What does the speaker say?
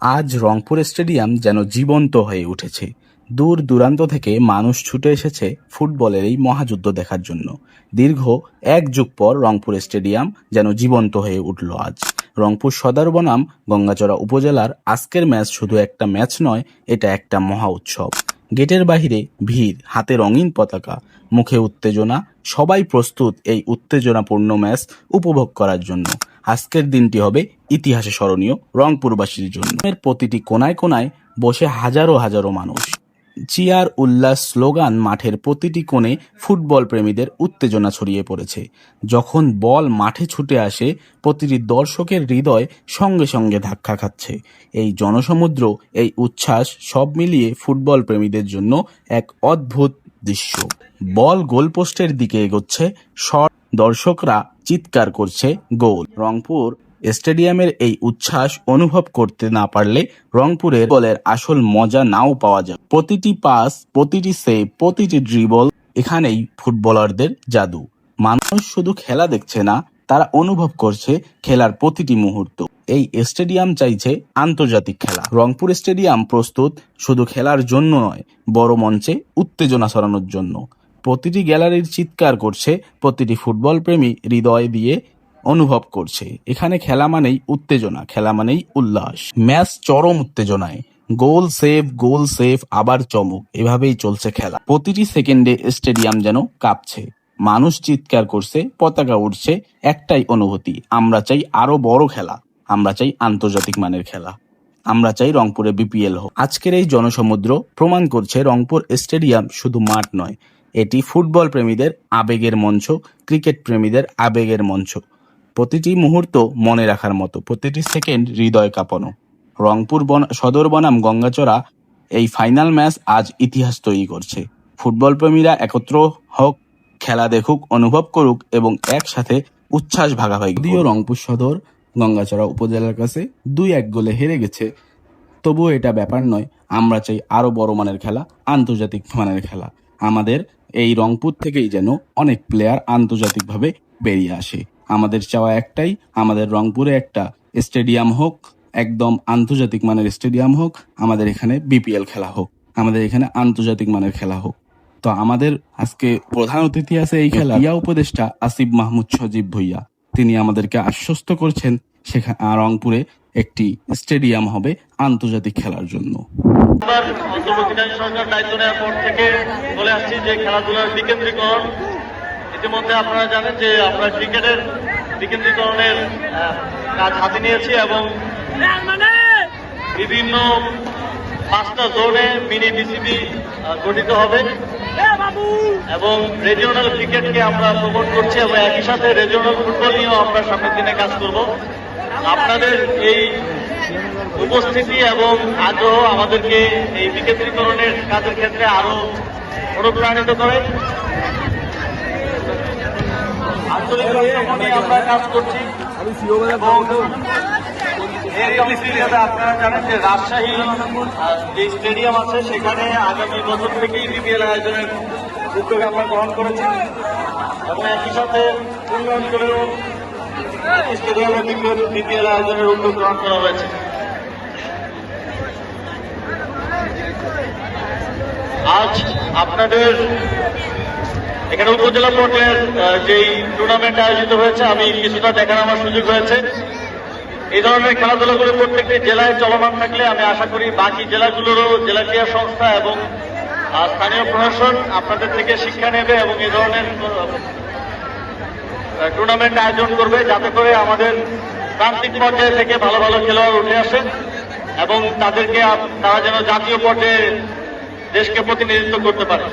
আজ রংপুর স্টেডিয়াম যেন জীবন্ত হয়ে উঠেছে। দূর দূরান্ত থেকে মানুষ ছুটে এসেছে ফুটবলের এই মহাযুদ্ধ দেখার জন্য। দীর্ঘ এক যুগ পর রংপুর স্টেডিয়াম যেন জীবন্ত হয়ে উঠল আজ। রংপুর সদর বনাম গঙ্গাচড়া উপজেলার আজকের ম্যাচ শুধু একটা ম্যাচ নয়, এটা একটা মহা উৎসব। গেটের বাহিরে ভিড়, হাতে রঙিন পতাকা, মুখে উত্তেজনা, সবাই প্রস্তুত এই উত্তেজনাপূর্ণ ম্যাচ উপভোগ করার জন্য। আজকের দিনটি হবে ইতিহাসে স্মরণীয় রংপুরবাসীর জন্য। এর প্রতিটি কোনায় কোনায় বসে হাজারো হাজারো মানুষ। চিয়ার উল্লাস স্লোগান মাঠের প্রতিটি কোণে ফুটবল প্রেমীদের উত্তেজনা ছড়িয়ে পড়েছে। যখন বল মাঠে ছুটে আসে, প্রতিটি দর্শকের হৃদয় সঙ্গে সঙ্গে ধাক্কা খাচ্ছে। এই জনসমুদ্র, এই উচ্ছ্বাস সব মিলিয়ে ফুটবল প্রেমীদের জন্য এক অদ্ভুত দৃশ্য। বল গোলপোস্টের দিকে এগোচ্ছে, শট। দর্শকরা চিৎকার করছে গোল। রংপুর স্টেডিয়ামের এই উচ্ছ্বাস অনুভব করতে না পারলে রংপুরের বলের আসল মজা নাও পাওয়া যায় প্রতিটি পাস, প্রতিটি সেভ প্রতিটি ড্রিবল এখানেই ফুটবলারদের জাদু। মানুষ শুধু খেলা দেখছে না, তারা অনুভব করছে খেলার প্রতিটি মুহূর্ত। এই স্টেডিয়াম চাইছে আন্তর্জাতিক খেলা। রংপুর স্টেডিয়াম প্রস্তুত শুধু খেলার জন্য নয়, বড় মঞ্চে উত্তেজনা ছড়ানোর জন্য। প্রতিটি গ্যালারির চিৎকার করছে, প্রতিটি ফুটবল প্রেমী হৃদয় দিয়ে অনুভব করছে। এখানে খেলা মানেই উত্তেজনা, খেলা মানেই উল্লাস। ম্যাচ চরম উত্তেজনায়। গোল সেভ গোল সেভ, আবার চমক। এভাবেই চলছে খেলা। প্রতিটি সেকেন্ডে স্টেডিয়াম যেন কাঁপছে। মানুষ চিৎকার করছে, পতাকা উঠছে একটাই অনুভূতি, আমরা চাই আরও বড় খেলা, আমরা চাই আন্তর্জাতিক মানের খেলা, আমরা চাই রংপুরে বিপিএল হোক। আজকের এই জনসমুদ্র প্রমাণ করছে রংপুর স্টেডিয়াম শুধু মাঠ নয় এটি ফুটবল প্রেমীদের আবেগের মঞ্চ, ক্রিকেট প্রেমীদের আবেগের মঞ্চ। প্রতিটি মুহূর্ত মনে রাখার মতো, প্রতিটি সেকেন্ড হৃদয় কাঁপানো। রংপুর বন, সদর বনাম গঙ্গাচড়া, এই ফাইনাল ম্যাচ আজ ইতিহাস তৈরি করছে। ফুটবল প্রেমীরা একত্র হোক, খেলা দেখুক, অনুভব করুক এবং একসাথে উচ্ছ্বাস ভাগাভাগি যদিও রংপুর সদর, গঙ্গাচড়া উপজেলার কাছে দুই এক গোলে হেরে গেছে, তবুও এটা ব্যাপার নয়, আমরা চাই আরও বড় মানের খেলা, আন্তর্জাতিক মানের খেলা। আমাদের এই রংপুর থেকেই যেন অনেক প্লেয়ার আন্তর্জাতিকভাবে বেরিয়ে আসে। আমাদের চাওয়া একটাই, আমাদের রংপুরে একটা স্টেডিয়াম হোক, একদম আন্তর্জাতিক মানের স্টেডিয়াম হোক, আমাদের এখানে বিপিএল খেলা হোক, আমাদের এখানে আন্তর্জাতিক মানের খেলা হোক। তো আমাদের আজকে প্রধান অতিথি আছে এই খেলা ইয়া উপদেষ্টা আসিফ মাহমুদ সজীব ভুইয়া। তিনি আমাদেরকে আশ্বস্ত করছেন সেখানে রংপুরে একটি স্টেডিয়াম হবে আন্তর্জাতিক খেলার জন্য। সরকার দায়িত্ব নেওয়ার থেকে বলে আসছি যে খেলাধুলার বিকেন্দ্রীকরণ। ইতিমধ্যে আপনারা জানেন যে আমরা ক্রিকেটের বিকেন্দ্রীকরণের কাজ হাতে নিয়েছি এবং বিভিন্ন পাঁচটা জোনে মিনি বিসিবি গঠিত হবে। এবং রিজিওনাল ক্রিকেটকে আমরা প্রমোট করছি এবং একই সাথে রেজিওনাল ফুটবল নিয়েও আমরা সামনের দিনে কাজ করব। আপনাদের এই উপস্থিতি এবং আগ্রহ আমাদেরকে এই বিকেন্দ্রীকরণের কাজের ক্ষেত্রে আরও অনুপ্রাণিত করে। আঞ্চলিকভাবে আমরা কাজ করছি আপনারা জানেন যে রাজশাহী যে স্টেডিয়াম আছে, সেখানে আগামী বছর থেকেই বিপিএল আয়োজনের উদ্যোগ আমরা গ্রহণ করেছি। এবং একই সাথে পূর্বাঞ্চলেও করা আজ আপনাদের এখানে উপজেলা পর্যায়ের যেই টুর্নামেন্ট আয়োজিত হয়েছে, আমি কিছুটা দেখার আমার সুযোগ হয়েছে। এই ধরনের খেলাধুলা খেলাধুলাগুলো প্রত্যেকটি জেলায় চলমান থাকলে আমি আশা করি বাকি জেলাগুলোরও জেলা ক্রীড়া সংস্থা এবং স্থানীয় প্রশাসন আপনাদের থেকে শিক্ষা নেবে এবং এই ধরনের টুর্নামেন্ট আয়োজন করবে যাতে করে আমাদের প্রান্তিক পর্যায়ে থেকে ভালো ভালো খেলোয়াড় উঠে আসে এবং তাদেরকে তারা যেন জাতীয় পর্যায়ে দেশকে প্রতিনিধিত্ব করতে পারে।